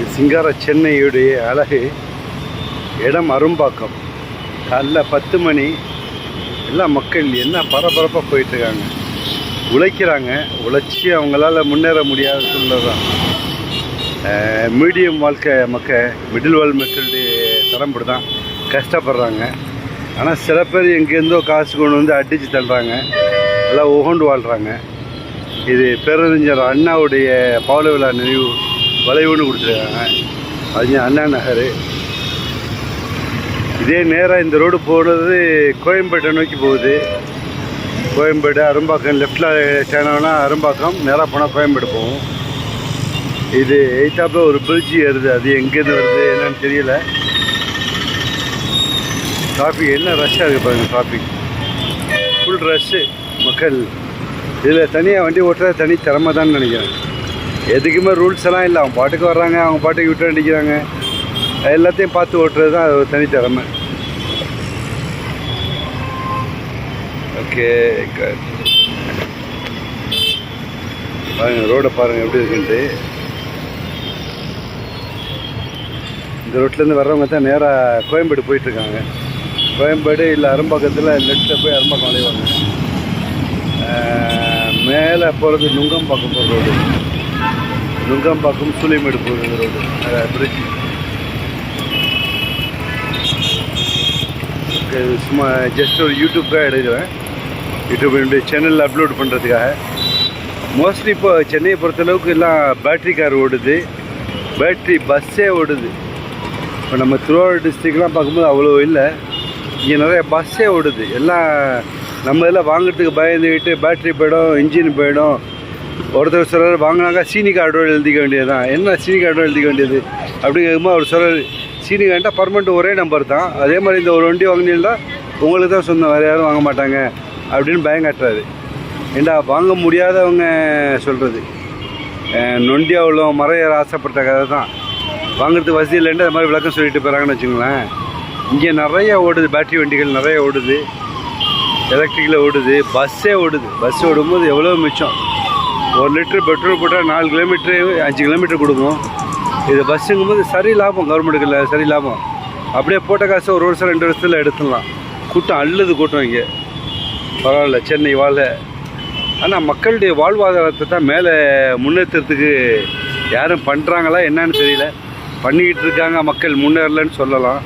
இது சிங்கார சென்னையுடைய அழகு இடம் அரும்பாக்கம். காலைல பத்து மணி எல்லா மக்கள் என்ன பரபரப்பாக போயிட்டுருக்காங்க. உழைக்கிறாங்க உழைச்சி அவங்களால முன்னேற முடியாத சூழ்நிலை தான் மீடியம் வாழ்க்கை மக்கள் மிடில் வேல் மக்களுடைய தரம்படி தான் கஷ்டப்படுறாங்க. ஆனால் சில பேர் எங்கேருந்தோ காசு கொண்டு வந்து அடித்து தள்ளுறாங்க. எல்லாம் உகண்டு வாழ்கிறாங்க இது பேரறிஞர் அண்ணாவுடைய பவள விழா நினைவு. வளைவுன்னு கொடுத்துருக்காங்க. அது அண்ணா நகர். இதே நேராக இந்த ரோடு போனது கோயம்பேட்டை நோக்கி போகுது. கோயம்பேடு அரும்பாக்கம் லெஃப்டில் சேனம்னா அரும்பாக்கம் நேராக போனால் கோயம்பேடு போகும். இது எய்த்தாப்பில் ஒரு பிரிட்ஜ் ஏறுது. அது எங்கேருந்து வருது என்னன்னு தெரியல. டிராஃபிக் என்ன ரஷ்ஷாக இருக்குது பாருங்க டிராஃபிக் ஃபுல் ரஷ்ஷு மக்கள். இதில் தனியாக வண்டி ஓட்டுறது தனி திறமை தான் நினைக்கிறேன். எதுக்குமே ரூல்ஸ் எல்லாம் இல்லை. அவங்க பாட்டுக்கு வர்றாங்க அவங்க பாட்டுக்கு விட்டு அடிக்கிறாங்க. எல்லாத்தையும் பார்த்து ஓட்டுறது தான் அது ஒரு ஓகே பாருங்க ரோடை பாருங்கள் எப்படி இருக்குன்ட்டு. இந்த ரோட்லேருந்து வர்றவங்க தான் நேராக கோயம்பேடு போயிட்டுருக்காங்க. கோயம்பேடு இல்லை அரும்பாக்கத்தில் லெஃப்ட்டில் போய் அரும்பாக்கம் அலைவாங்க. மேலே போகிறது நுங்கம்பாக்கம் போகிற ரோடு நுங்கம்பாக்கம் சூளைமேடு போகிற ரோடு. பிரிட்ஜ் சும்மா ஜஸ்ட் ஒரு யூடியூப்காக எடுக்கிறேன். யூடியூப் என்னுடைய சேனலில் அப்லோட் பண்ணுறதுக்காக மோஸ்ட்லி இப்போ சென்னையை பொறுத்தளவுக்கு எல்லாம் பேட்ரி கார் ஓடுது. பேட்ரி பஸ்ஸே ஓடுது. இப்போ நம்ம திருவாரூர் டிஸ்ட்ரிக்ட்லாம் பார்க்கும்போது அவ்வளோ இல்லை. இங்கே நிறைய பஸ்ஸே ஓடுது. எல்லாம் நம்ம இதில் வாங்குறதுக்கு பயந்துக்கிட்டு பேட்ரி போயிடும் இன்ஜின் போயிடும். ஒருத்தர் சொல்கிறார் வாங்கினாங்க சீனி கார்டோடு எழுதிக்க வேண்டியது தான் என்ன சீனி கார்டோடு எழுதிக்க வேண்டியது? அப்படி கேட்கும்போது அவர் சொல்கிறார் சீனி கார்டா பர்மனெண்ட் ஒரே நம்பர் தான். அதே மாதிரி இந்த ஒரு வண்டி வாங்கினீங்கன்னா உங்களுக்கு தான் சொந்தம் வேறு யாரும் வாங்க மாட்டாங்க அப்படின்னு பயம் காட்டுறாரு. ஏண்டா வாங்க முடியாதவங்க சொல்கிறது நொண்டியாக உள்ளவங்க மறையற ஆசைப்பட்ட கதை தான். வாங்குறதுக்கு வசதி இல்லைன்ட்டு அது மாதிரி விளக்கம் சொல்லிட்டு போகிறாங்கன்னு வச்சுங்களேன் இங்கே நிறைய ஓடுது பேட்டரி வண்டிகள் நிறைய ஓடுது. எலக்ட்ரிக்கில் ஓடுது பஸ்ஸே ஓடுது. பஸ் ஓடும்போது எவ்வளோ மிச்சம்? ஒரு லிட்டர் பெட்ரோல் போட்டால் நாலு கிலோமீட்டர் அஞ்சு கிலோமீட்டர் கொடுக்கும். இது பஸ்ஸுங்கும்போது சரி லாபம் கவர்மெண்ட்டுக்கு இல்லை சரி லாபம். அப்படியே போட்ட காசு ஒரு வருஷம் ரெண்டு வருஷத்தில் எடுத்துடலாம். கூட்டம் அள்ளுது கூட்டம் இங்கே. பரவாயில்ல சென்னை வாழ. ஆனால் மக்களுடைய வாழ்வாதாரத்தை தான் மேலே முன்னேற்றத்துக்கு யாரும் பண்ணுறாங்களா என்னன்னு தெரியல. பண்ணிக்கிட்டு இருக்காங்க மக்கள் முன்னேறலன்னு சொல்லலாம்.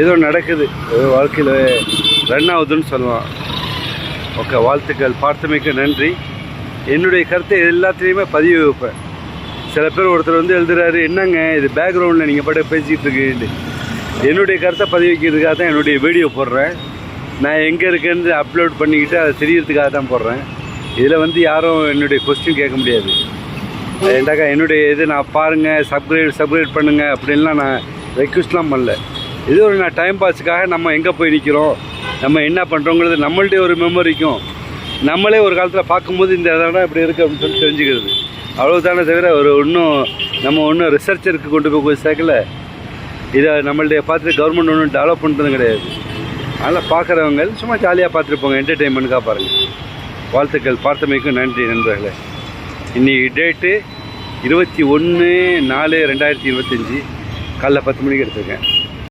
ஏதோ நடக்குது. ஏதோ வாழ்க்கையில் ரன் ஆகுதுன்னு சொல்லலாம். ஓகே வாழ்த்துக்கள். பார்த்தமைக்கு நன்றி. என்னுடைய கருத்தை எல்லாத்துலேயுமே பதிவு வைப்பேன். சில பேர் ஒருத்தர் வந்து எழுதுறாரு என்னங்க இது பேக்ரவுண்டில் நீங்கள் பாட்டு பேசிக்கிட்டு இருக்கீங்க என்னுடைய கருத்தை பதிவு வைக்கிறதுக்காக தான் என்னுடைய வீடியோ போடுறேன். நான் எங்கே இருக்கேன்னு அப்லோட் பண்ணிக்கிட்டு அதை தெரியறதுக்காக தான் போடுறேன். இதில் வந்து யாரும் என்னுடைய கொஸ்டின் கேட்க முடியாது. ஏண்டாக்கா என்னுடைய இது நான் பாருங்கள் சப்கிரேட் சப்கிரேட் பண்ணுங்கள் அப்படின்லாம் நான் ரெக்வஸ்ட்லாம் பண்ணல. இது ஒரு நான் டைம் பாஸுக்காக நம்ம எங்கே போய் நிற்கிறோம் நம்ம என்ன பண்ணுறோங்கிறது நம்மள்ட்டே ஒரு மெமரிக்கும் நம்மளே ஒரு காலத்தில் பார்க்கும்போது இந்த இடம் இப்படி இருக்குது அப்படின்னு சொல்லி தெரிஞ்சுக்கிறது. அவ்வளோதானே தவிர ஒரு இன்னும் நம்ம ஒன்றும் ரிசர்ச்சருக்கு கொண்டு போய் போய் சேர்க்கல. இதை நம்மள்டைய பார்த்துட்டு கவர்மெண்ட் ஒன்றும் டெவலப் பண்ணுறதும் கிடையாது. அதனால் பார்க்குறவங்க சும்மா ஜாலியாக பார்த்துட்டு போங்க என்டர்டெயின்மெண்ட்டுக்காக பாருங்கள் வாழ்த்துக்கள் பார்த்தமைக்கும் நன்றி நண்பர்களே. இன்றைக்கி டேட்டு இருபத்தி ஒன்று நாலு ரெண்டாயிரத்தி இருபத்தஞ்சி காலைல பத்து மணிக்கு எடுத்திருக்கேன்.